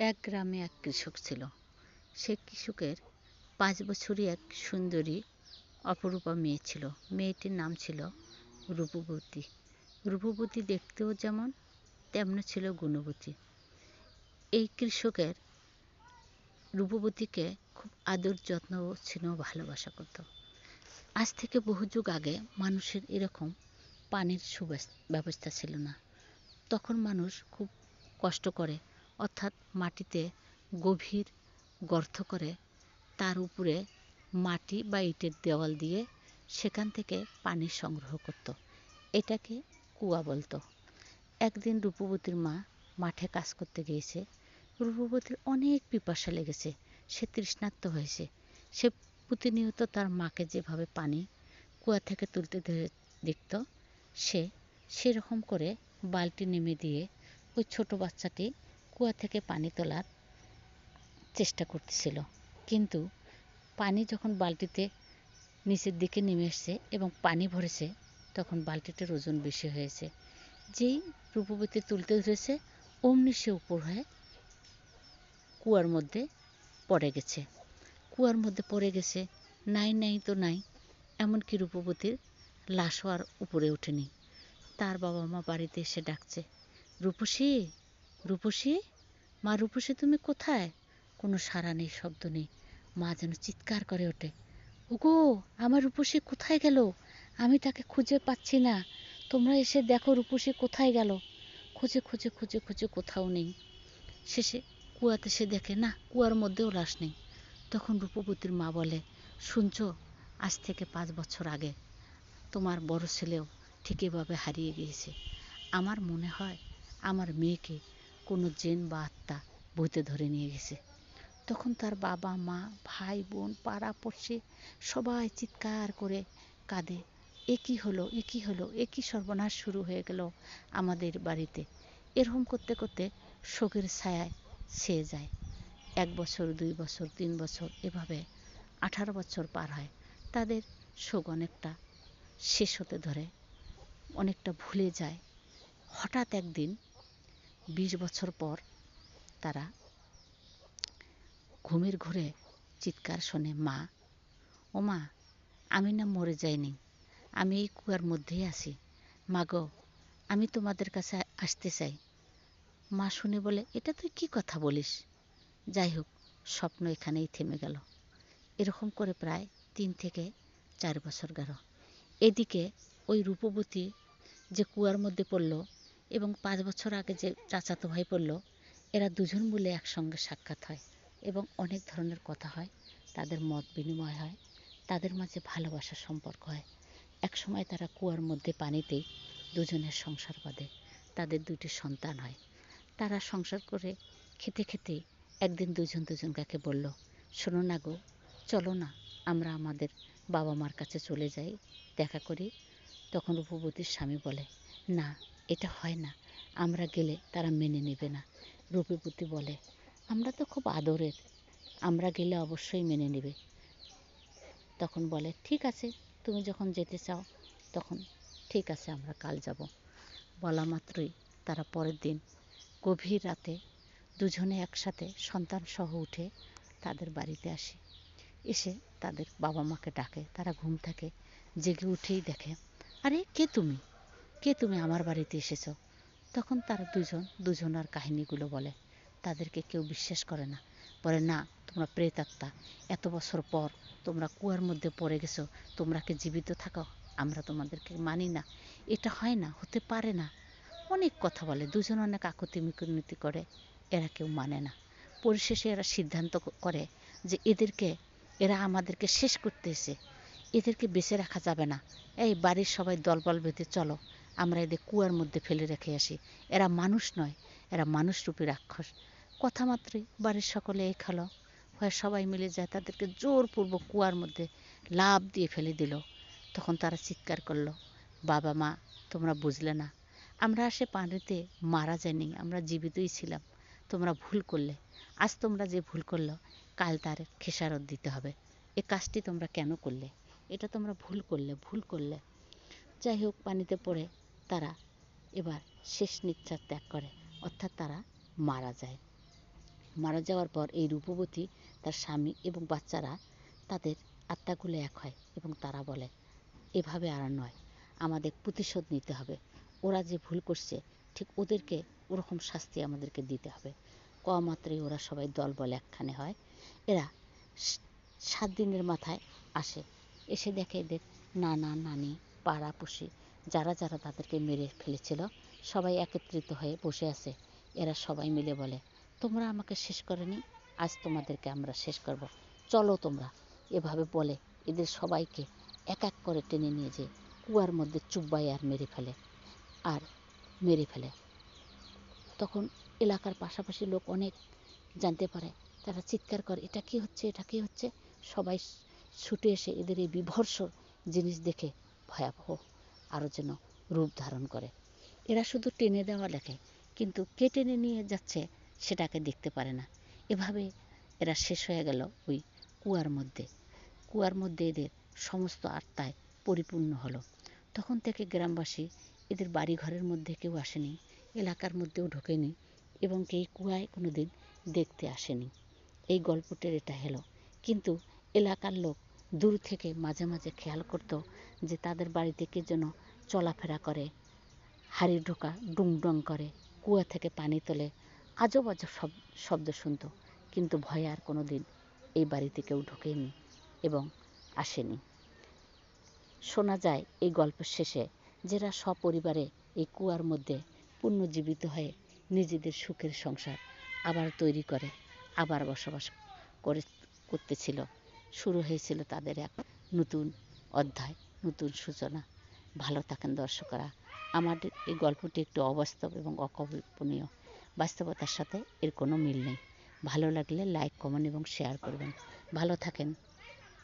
এক গ্রামে এক কৃষক ছিল। সে কৃষকের পাঁচ বছরই এক সুন্দরী অপরূপা মেয়ে ছিল। মেয়েটির নাম ছিল রূপবতী। রূপবতী দেখতেও যেমন তেমনি ছিল গুণবতী। এই কৃষকের রূপবতীকে খুব আদর যত্ন ও স্নেহ ভালোবাসা করত। আজ থেকে বহু যুগ আগে মানুষের এরকম পানির সুব্যবস্থা ছিল না। তখন মানুষ খুব কষ্ট করে অর্থাৎ মাটিতে গভীর গর্ত করে তার উপরে মাটি বা ইটের দেওয়াল দিয়ে সেখান থেকে পানি সংগ্রহ করত। এটাকে কুয়া বলতো। একদিন রূপবতীর মা মাঠে কাজ করতে গিয়েছে। রূপবতীর অনেক পিপাসা লেগেছে। সে তৃষ্ণার্ত হয়েছে। সে প্রতিনিয়ত তার মাকে যেভাবে পানি কুয়া থেকে তুলতে দেখত, সে সেরকম করে বালতি নেমে দিয়ে ওই ছোট বাচ্চাটি কুয়া থেকে পানি তোলার চেষ্টা করতেছিল। কিন্তু পানি যখন বালতিতে নিচের দিকে নেমে এসছে এবং পানি ভরেছে, তখন বালতিটার ওজন বেশি হয়েছে। যেই রূপবতী তুলতে ধরেছে, অমনি সে উপর হয়ে কুয়ার মধ্যে পড়ে গেছে। কুয়ার মধ্যে পড়ে গেছে, নাই নাই তো নাই, এমনকি রূপবতীর লাশও আর উপরে ওঠেনি। তার বাবা মা বাড়িতে এসে ডাকছে, রূপসী রূপসী? মা রূপসী, তুমি কোথায়? কোনো সাড়া নেই, শব্দ নেই। মা যেন চিৎকার করে ওঠে। ওগো, আমার রূপসী কোথায় গেল? আমি তাকে খুঁজে পাচ্ছি না। তোমরা এসে দেখো রূপসী কোথায় গেল। খুঁজে খুঁজে খুঁজে খুঁজে কোথাও নেই। শেষে কুয়াতে সে দেখে, না, কুয়ার মধ্যেও লাশ নেই। তখন রূপবতীর মা বলে, শুনছ, আজ থেকে পাঁচ বছর আগে তোমার বড় ছেলেও ঠিক এভাবে হারিয়ে গিয়েছে। আমার মনে হয় আমার মেয়েকে কোনো জেন বা আত্মা বইতে ধরে নিয়ে গেছে। তখন তার বাবা, মা, ভাই, বোন, পাড়া, পড়শি সবাই চিৎকার করে কাঁদে, এ হলো? এ হলো? এ সর্বনাশ শুরু হয়ে গেল আমাদের বাড়িতে? এরকম করতে করতে শোকের ছায়ায় ছেয়ে যায়। এক বছর, দুই বছর, তিন বছর এভাবে আঠারো বছর পার হয়। তাদের শোক অনেকটা শেষ হতে ধরে, অনেকটা ভুলে যায়। হঠাৎ একদিন বিশ বছর পর তারা ঘুমের ঘুরে চিৎকার শোনে, মা, ও মা, আমি না মরে যাইনি, আমি এই কুয়ার মধ্যেই আছি। মা গো, আমি তোমাদের কাছে আসতে চাই। মা শুনে বলে, এটা তুই কি কথা বলিস? যাই হোক, স্বপ্ন এখানেই থেমে গেল। এরকম করে প্রায় তিন থেকে চার বছর গেল। এদিকে ওই রূপবতী যে কুয়ার মধ্যে পড়ল এবং পাঁচ বছর আগে যে চাচাতো ভাই পড়ল এরা দুজন মিলে একসঙ্গে সাক্ষাৎ হয় এবং অনেক ধরনের কথা হয়। তাদের মত বিনিময় হয়। তাদের মাঝে ভালোবাসার সম্পর্ক হয়। একসময় তারা কুয়ার মধ্যে পানিতেই দুজনের সংসার বাঁধে। তাদের দুটি সন্তান হয়। তারা সংসার করে খেতে খেতে একদিন দুজন দুজন কাকে বলল, শোনো না গো, চলো না, আমরা আমাদের বাবা মার কাছে চলে যাই, দেখা করি। তখন রূপবতীর স্বামী বলে, না এটা হয় না। আমরা গেলে তারা মেনে নেবে না। রূপবতী বলে, আমরা তো খুব আদরের। আমরা গেলে অবশ্যই মেনে নেবে। তখন বলে, ঠিক আছে, তুমি যখন যেতে চাও, তখন ঠিক আছে, আমরা কাল যাব। বলা মাত্রই তারা পরের দিন গভীর রাতে দুজনে একসাথে সন্তান সহ উঠে তাদের বাড়িতে আসে। এসে তাদের বাবা মাকে ডাকে। তারা ঘুম থাকে, জেগে উঠেই দেখে, আরে, কে তুমি? কে তুমি আমার বাড়িতে এসেছ? তখন তারা দুজন দুজনার কাহিনীগুলো বলে। তাদেরকে কেউ বিশ্বাস করে না। বলে, না, তোমরা প্রেতাত্মা। এত বছর পর তোমরা কুয়ার মধ্যে পড়ে গেছো। তোমরা কি জীবিত থাকো? আমরা তোমাদেরকে মানি না। এটা হয় না, হতে পারে না। অনেক কথা বলে। দুজন অনেক আকুতি মিকুন্নতি করে। এরা কেউ মানে না। পরিশেষে এরা সিদ্ধান্ত করে যে এদেরকে, এরা আমাদেরকে শেষ করতে এসে এদেরকে বেঁচে রাখা যাবে না। এই বাড়ির সবাই দলবল বেঁধে চলো। আমরা এদের কুয়ার মধ্যে ফেলে রেখে আসি। এরা মানুষ নয়, এরা মানুষরূপী রাক্ষস। কথা মাত্রই বাড়ির সকলে এই খেলো। হয়ে সবাই মিলে যায় তাদেরকে জোরপূর্বক কুয়ার মধ্যে লাভ দিয়ে ফেলে দিল। তখন তারা চিৎকার করল, বাবা মা, তোমরা বুঝলে না। আমরা সে পানিতে মারা যায়নি আমরা জীবিতই ছিলাম। তোমরা ভুল করলে। আজ তোমরা যে ভুল করল, কাল তার খেসারত দিতে হবে। এ কাজটি তোমরা কেন করলে? এটা তোমরা ভুল করলে ভুল করলে। যাই হোক, পানিতে পড়ে তারা এবার শেষ নিঃশ্বাস ত্যাগ করে, অর্থাৎ তারা মারা যায়। মারা যাওয়ার পর এই রূপবতী তার স্বামী এবং বাচ্চারা তাদের আত্মাগুলো এক হয় এবং তারা বলে, এভাবে আর নয়, আমাদের প্রতিশোধ নিতে হবে। ওরা যে ভুল করছে, ঠিক ওদেরকে ওরকম শাস্তি আমাদেরকে দিতে হবে। কওয়া মাত্রই ওরা সবাই দল বলে একখানে হয়। এরা সাত দিনের মাথায় আসে, এসে দেখে এদের নানা নানি পাড়াপড়শি যারা যারা তাদেরকে মেরে ফেলেছিল, সবাই একত্রিত হয়ে বসে আছে। এরা সবাই মিলে বলে, তোমরা আমাকে শেষ করেনি, আজ তোমাদেরকে আমরা শেষ করব। চলো তোমরা। এভাবে বলে এদের সবাইকে এক এক করে টেনে নিয়ে যে কুয়ার মধ্যে চুব্বাই আর মেরে ফেলে, আর মেরে ফেলে। তখন এলাকার পাশাপাশি লোক অনেক জানতে পারে, তারা চিৎকার করে, এটা কি হচ্ছে? এটা কি হচ্ছে? সবাই ছুটে এসে এদের এই বিভর্ষ জিনিস দেখে ভয়াবহ আরও যেন রূপ ধারণ করে। এরা শুধু টেনে দেওয়া লেখে, কিন্তু কে টেনে নিয়ে যাচ্ছে সেটাকে দেখতে পারে না। এভাবে এরা শেষ হয়ে গেল ওই কুয়ার মধ্যে। কুয়ার মধ্যে এদের সমস্ত আত্মায় পরিপূর্ণ হলো। তখন থেকে গ্রামবাসী এদের বাড়ি ঘরের মধ্যে কেউ আসেনি, এলাকার মধ্যেও ঢোকেনি এবং এই কুয়ায় কোনো দিন দেখতে আসেনি। এই গল্পটির এটা হলো, কিন্তু এলাকার লোক দূর থেকে মাঝে মাঝে খেয়াল করতো যে তাদের বাড়িতে কে যেন চলাফেরা করে, হাড়ি ঢোকা ডুং ডং করে, কুয়া থেকে পানি তোলে, আজব আজব শব্দ শুনতো। কিন্তু ভয়ে আর কোনো দিন এই বাড়িতে কেউ ঢোকেনি এবং আসেনি। শোনা যায় এই গল্পের শেষে যারা সপরিবারে এই কুয়ার মধ্যে পুনর্জীবিত হয়ে নিজেদের সুখের সংসার আবার তৈরি করে, আবার বসবাস করে, করতেছিল। শুরু হয়েছিল তাদের এক নতুন অধ্যায়, নতুন সূচনা। ভালো থাকেন দর্শকরা। আমাদের এই গল্পটি একটু অবাস্তব এবং অকল্পনীয়। বাস্তবতার সাথে এর কোনো মিল নেই। ভালো লাগলে লাইক কমেন্ট এবং শেয়ার করবেন। ভালো থাকেন।